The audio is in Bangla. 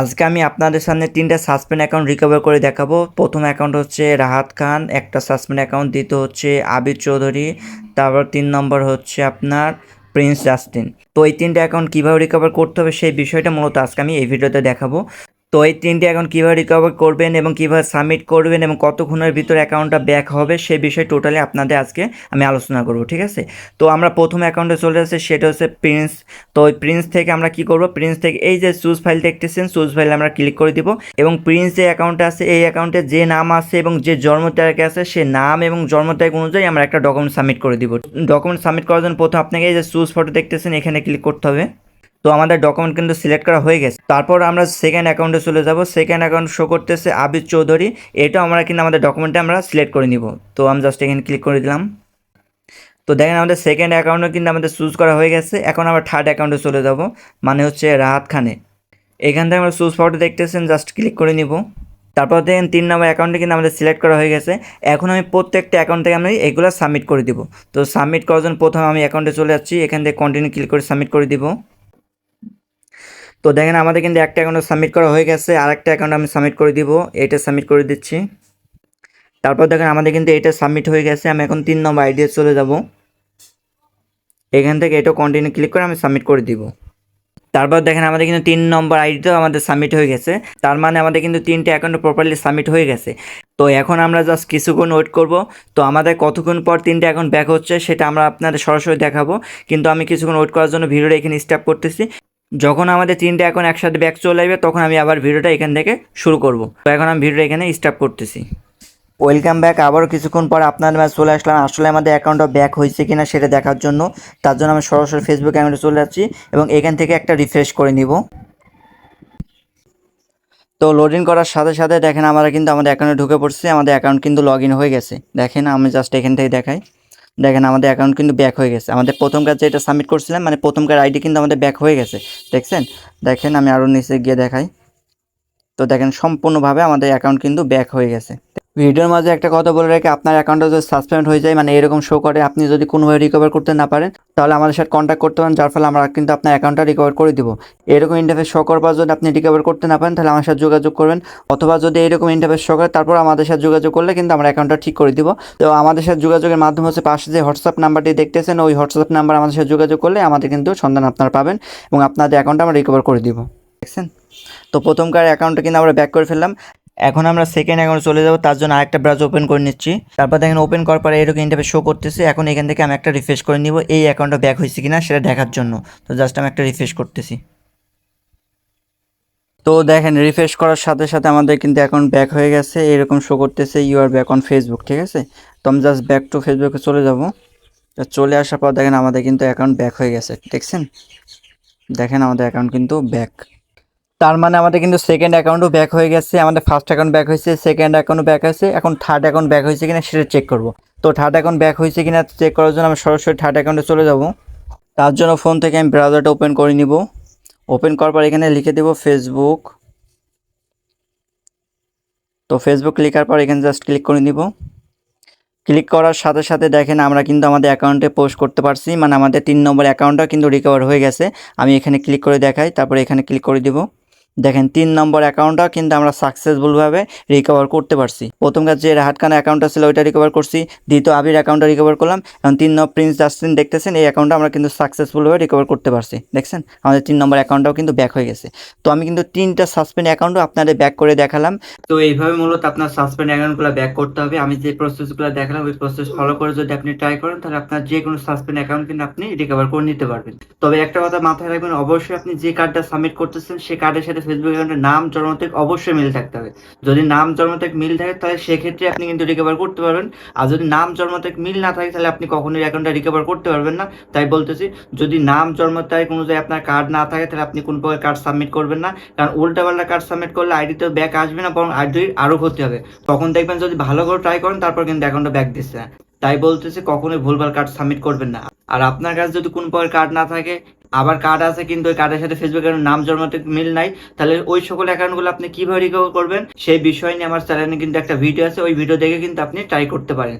আজকে আমি আপনাদের সামনে তিনটা সাসপেন্ড অ্যাকাউন্ট রিকভার করে দেখাবো। প্রথম অ্যাকাউন্ট হচ্ছে রাহাত খান, একটা সাসপেন্ড অ্যাকাউন্ট দ্বিতীয় হচ্ছে আবির চৌধুরী, তারপর তিন নম্বর হচ্ছে আপনার প্রিন্স জাস্টিন। তো এই তিনটে অ্যাকাউন্ট কীভাবে রিকভার করতে হবে সেই বিষয়টা মূলত আজকে আমি এই ভিডিওতে দেখাবো। তো এই তিনটি অ্যাকাউন্ট কীভাবে রিকভার করবেন এবং কীভাবে সাবমিট করবেন এবং কতক্ষণের ভিতরে অ্যাকাউন্টটা ব্যাক হবে সেই বিষয়ে টোটালি আপনাদের আজকে আমি আলোচনা করব, ঠিক আছে? তো আমরা প্রথম অ্যাকাউন্টে চলে আসছি সেটা হচ্ছে প্রিন্স তো ওই প্রিন্স থেকে আমরা কি করব? প্রিন্স থেকে এই যে চুজ ফাইল দেখতেছেন চুজ ফাইল আমরা ক্লিক করে দিব এবং প্রিন্স যে অ্যাকাউন্টে আছে, এই অ্যাকাউন্টে যে নাম আছে এবং যে জন্ম তারিখ আছে, সে নাম এবং জন্ম তারিখ অনুযায়ী আমরা একটা ডকুমেন্ট সাবমিট করে দিব। ডকুমেন্ট সাবমিট করার জন্য প্রথম আপনাকে এই যে চুজ ফটো দেখতেছেন, এখানে ক্লিক করতে হবে। তো আমাদের ডকুমেন্ট কিন্তু সিলেক্ট করা হয়ে গেছে। তারপর আমরা সেকেন্ড অ্যাকাউন্টে চলে যাব। সেকেন্ড অ্যাকাউন্ট শো করতেছে আবির চৌধুরী। এটাও আমরা কিন্তু আমাদের ডকুমেন্টে আমরা সিলেক্ট করে নিব। তো আমি জাস্ট এখানে ক্লিক করে দিলাম। তো দেখেন আমাদের সেকেন্ড অ্যাকাউন্টও কিন্তু আমাদের চুজ করা হয়ে গেছে। এখন আমরা থার্ড অ্যাকাউন্টে চলে যাব। মানে হচ্ছে রাহাত খানে। এখান থেকে আমরা চুজ ফটো দেখতেছেন জাস্ট ক্লিক করে নিব। তারপর দেখেন তিন নম্বর অ্যাকাউন্টে কিন্তু আমাদের সিলেক্ট করা হয়ে গেছে। এখন আমি প্রত্যেকটা অ্যাকাউন্ট থেকে আমি এগুলো সাবমিট করে দিব। তো সাবমিট করার জন্য প্রথমে আমি অ্যাকাউন্টে চলে যাচ্ছি। এখান থেকে কন্টিনিউ ক্লিক করে সাবমিট করে দিব। তো দেখেন আমাদের কিন্তু একটা অ্যাকাউন্ট সাবমিট করা হয়ে গেছে, আরেকটা অ্যাকাউন্ট আমি সাবমিট করে দিব, এটা সাবমিট করে দিচ্ছি। তারপর দেখেন আমাদের কিন্তু এটা সাবমিট হয়ে গেছে, আমি এখন তিন নম্বর আইডিয়া চলে যাব। এখান থেকে এটা কন্টিনিউ ক্লিক করে আমি সাবমিট করে দিব। তারপর দেখেন আমাদের কিন্তু তিন নম্বর আইডিটাও আমাদের সাবমিট হয়ে গেছে, তার মানে আমাদের কিন্তু তিনটে অ্যাকাউন্ট প্রপারলি সাবমিট হয়ে গেছে। তো এখন আমরা জাস্ট কিছুক্ষণ ওয়েট করব, তো আমাদের কতক্ষণ পর তিনটে অ্যাকাউন্ট ব্যাক হচ্ছে সেটা আমরা আপনাদের সরাসরি দেখাবো, কিন্তু আমি কিছুক্ষণ ওয়েট করার জন্য ভিডিওটা এখানে স্টপ করতেছি। যখন আমাদের তিনটে এখন একসাথে ব্যাক চলে আসবে, তখন আমি আবার ভিডিওটা এখান থেকে শুরু করব। তো এখন আমি ভিডিওটা এখানে স্টপ করতেছি। ওয়েলকাম ব্যাক আবারও কিছুক্ষণ পর আপনার মাঝে চলে আসলাম। আসলে আমাদের অ্যাকাউন্টটা ব্যাক হয়েছে কিনা সেটা দেখার জন্য, তার জন্য আমি সরাসরি ফেসবুক অ্যাকাউন্টে চলে যাচ্ছি এবং এখান থেকে একটা রিফ্রেশ করে নিব। তো লগ ইন করার সাথে সাথে দেখেন আমরা কিন্তু আমাদের অ্যাকাউন্টে ঢুকে পড়ছি। আমাদের অ্যাকাউন্ট কিন্তু লগ ইন হয়ে গেছে। দেখেন, আমি জাস্ট এখান থেকে দেখাই। দেখেন আমাদের অ্যাকাউন্ট কিন্তু ব্যাক হয়ে গেছে। আমাদের প্রথম কাজ যেটা সাবমিট করছিলাম মানে প্রথম কার আইডি কিন্তু আমাদের ব্যাক হয়ে গেছে। দেখছেন? দেখেন আমি আরও নিচে গিয়ে দেখাই। তো দেখেন সম্পূর্ণভাবে আমাদের অ্যাকাউন্ট কিন্তু ব্যাক হয়ে গেছে। ভিডিওর মাঝে একটা কথা বলে রাখি আপনার অ্যাকাউন্টটা যদি সাসপেন্ড হয়ে যায় মানে এরকম শো করে আপনি যদি কোনোভাবে রিকভার করতে না পারেন, তাহলে আমাদের সাথে কন্ট্যাক্ট করতে পারেন, যার ফলে আমরা কিন্তু আপনার অ্যাকাউন্টটা রিকভার করে দিব। এরকম ইন্টারফেস শো করবার যদি আপনি রিকভার করতে না পারেন, তাহলে আমার সাথে যোগাযোগ করবেন, অথবা যদি এরকম ইন্টারফেস শো করে, তারপর আমাদের সাথে যোগাযোগ করলে কিন্তু আমরা অ্যাকাউন্টটা ঠিক করে দিব। তো আমাদের সাথে যোগাযোগের মাধ্যম হচ্ছে পাশে যে হোয়াটসঅ্যাপ নাম্বারটি দেখতেছেন, ওই হোয়াটসঅ্যাপ নাম্বার আমাদের সাথে যোগাযোগ করলে আমাদের কিন্তু সন্ধান আপনারা পাবেন এবং আপনাদের অ্যাকাউন্টটা আমরা রিকভার করে দিব। দেখছেন? তো প্রথমকার অ্যাকাউন্টটা কিন্তু আমরা ব্যাক করে ফেললাম। এখন আমরা সেকেন্ড অ্যাকাউন্ট চলে যাব, তার জন্য আরেকটা ব্রাউজ ওপেন করে নিচ্ছি। তারপর দেখেন ওপেন করার পরে এরকম ইন্টারফেস শো করতেছে, এখন এখান থেকে আমি একটা রিফ্রেশ করে নিব, এই অ্যাকাউন্টটা ব্যাক হয়েছে কিনা সেটা দেখার জন্য। তো জাস্ট আমি একটা রিফ্রেশ করতেছি। তো দেখেন রিফ্রেশ করার সাথে সাথে আমাদের কিন্তু অ্যাকাউন্ট ব্যাক হয়ে গেছে, এরকম শো করতেছে you are back on Facebook ঠিক আছে? তো আমি জাস্ট ব্যাক টু ফেসবুকে চলে যাব। চলে আসার পর দেখেন আমাদের কিন্তু অ্যাকাউন্ট ব্যাক হয়ে গেছে, দেখছেন? দেখেন আমাদের অ্যাকাউন্ট কিন্তু ব্যাক তার মানে আমাদের কিন্তু সেকেন্ড অ্যাকাউন্টও ব্যাক হয়ে গেছে, আমাদের ফার্স্ট অ্যাকাউন্ট ব্যাক হয়েছে সেকেন্ড অ্যাকাউন্ট ব্যাক হয়েছে, এখন থার্ড অ্যাকাউন্ট ব্যাক হয়েছে কিনা সেটা চেক করব। তো থার্ড অ্যাকাউন্ট ব্যাক হয়েছে কিনা চেক করার জন্য আমি সরাসরি থার্ড অ্যাকাউন্টে চলে যাব। তার জন্য ফোন থেকে আমি ব্রাউজারটা ওপেন করে নিব। ওপেন করার পর এখানে লিখে দেব ফেসবুক তো ফেসবুক লেখার পর এখানে জাস্ট ক্লিক করে নিব। ক্লিক করার সাথে সাথে দেখেন আমরা কিন্তু আমাদের অ্যাকাউন্টে পোস্ট করতে পারছি মানে আমাদের তিন নম্বর অ্যাকাউন্টটা কিন্তু রিকভার হয়ে গেছে। আমি এখানে ক্লিক করে দেখাই, তারপরে এখানে ক্লিক করে দিব। দেখেন, তিন নম্বর অ্যাকাউন্টটা কিন্তু আমরা সাকসেসফুলভাবে রিকভার করতে পারছি। প্রথম কাজ যে রাহাতখানা অ্যাকাউন্টটা ছিল, ওইটা রিকভার করছি। দ্বিতীয় আবির অ্যাকাউন্টটা রিকভার করলাম এবং তিন নম্বর প্রিন্স জাস্টিন দেখতেছেন, এই অ্যাকাউন্টটা আমরা কিন্তু সাকসেসফুলভাবে রিকভার করতে পারছি। দেখছেন? আমাদের তিন নম্বর অ্যাকাউন্টটাও কিন্তু ব্যাক হয়ে গেছে। তো আমি কিন্তু তিনটা সাসপেন্ড অ্যাকাউন্টও আপনাদের ব্যাক করে দেখালাম। তো এইভাবে মূলত আপনার সাসপেন্ড অ্যাকাউন্টগুলো ব্যাক করতে হবে। আমি যে প্রসেসগুলো দেখালাম, ওই প্রসেস ফলো করে যদি আপনি ট্রাই করেন, তাহলে আপনার যে কোনো সাসপেন্ড অ্যাকাউন্ট কিন্তু আপনি রিকভার করে নিতে পারবেন। তবে একটা কথা মাথায় রাখবেন, অবশ্যই আপনি যে কার্ডটা সাবমিট করতেছেন সেই কার্ডের সাথে ফেসবুক অ্যাকাউন্টের নাম জন্ম তারিখ অবশ্যই মিল থাকতে হবে। যদি নাম জন্ম তারিখ মিল থাকে, তাহলে সেক্ষেত্রে আপনি কিন্তু রিকভার করতে পারবেন। আর যদি নাম জন্ম তারিখ মিল না থাকে, তাহলে আপনি কখনোই অ্যাকাউন্টটা রিকভার করতে পারবেন না। তাই বলতেছি, যদি নাম জন্ম তারিখ অনুযায়ী আপনার কার্ড না থাকে, তাহলে আপনি কোন প্রকার কার্ড সাবমিট করবেন না। কারণ উল্টাপাল্টা কার্ড সাবমিট করলে আইডি আইডিতে ব্যাক আসবে না, বরং আইডি আরও ক্ষতি হবে। তখন দেখবেন যদি ভালো করে ট্রাই করেন, তারপর কিন্তু অ্যাকাউন্টটা ব্যাক দিচ্ছে। তাই বলতেছে, কখনোই ভুলভাল কার্ড সাবমিট করবেন না। আর আপনার কাছে যদি কোন প্রকার কার্ড না থাকে আবার কার্ড আছে, কিন্তু ওই কার্ডের সাথে ফেসবুক অ্যাকাউন্ট নাম জন্মাতে মিল নাই। তাহলে ওই সকল অ্যাকাউন্টগুলো আপনি কীভাবে রিকভার করবেন? সেই বিষয় নিয়ে আমার চ্যানেলে কিন্তু একটা ভিডিও আছে, ওই ভিডিও দেখে কিন্তু আপনি ট্রাই করতে পারেন।